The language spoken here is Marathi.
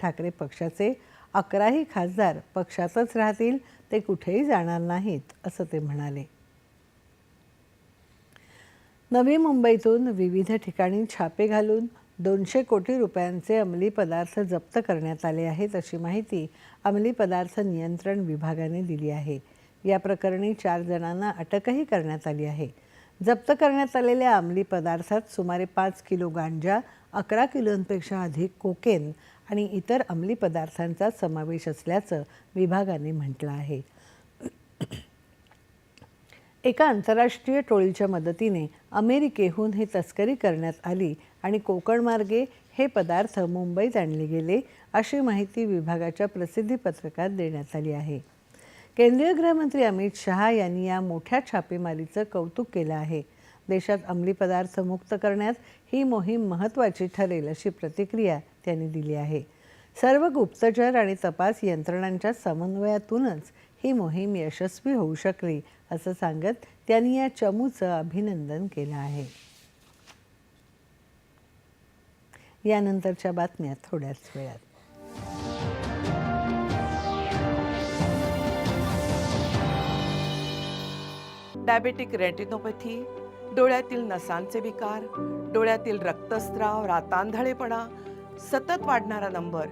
ठाकरे पक्षाचे अकराही खासदार पक्षातच राहतील ते कुठेही जाणार नाहीत असं ते म्हणाले. नवी मुंबईतून विविध ठिकाणी छापे घालून दोनशे कोटी रुपयांचे अंमली पदार्थ जप्त करण्यात आले आहेत अशी माहिती अंमली पदार्थ नियंत्रण विभागाने दिली आहे. या प्रकरणी चार जणांना अटकही करण्यात आली आहे. जप्त करण्यात आलेल्या अंमली पदार्थात सुमारे पाच किलो गांजा अकरा किलोंपेक्षा अधिक कोकेन आणि इतर अंमली पदार्थांचा समावेश असल्याचं विभागाने म्हटलं आहे. एका आंतरराष्ट्रीय टोळीच्या मदतीने अमेरिकेहून ही तस्करी करण्यात आली आणि कोकणमार्गे हे पदार्थ मुंबईत आणले गेले अशी माहिती विभागाच्या प्रसिद्धी पत्रकात देण्यात आली आहे. केंद्रीय गृहमंत्री अमित शहा यांनी या मोठ्या छापेमारीचं कौतुक केलं आहे. देशात अंमली पदार्थ मुक्त करण्यात ही मोहीम महत्त्वाची ठरेल अशी प्रतिक्रिया त्यांनी दिली आहे. सर्व गुप्तचर आणि तपास यंत्रणांच्या समन्वयातूनच ही मोहीम यशस्वी होऊ शकली असं सांगत त्यांनी या चमूचं अभिनंदन केलं आहे. यानंतरच्या बातम्या थोड्याच वेळात. डायबेटिक रेटिनोपॅथी डोळ्यातील नसांचे विकार डोळ्यातील रक्तस्राव रातांधळेपणा सतत वाढणारा नंबर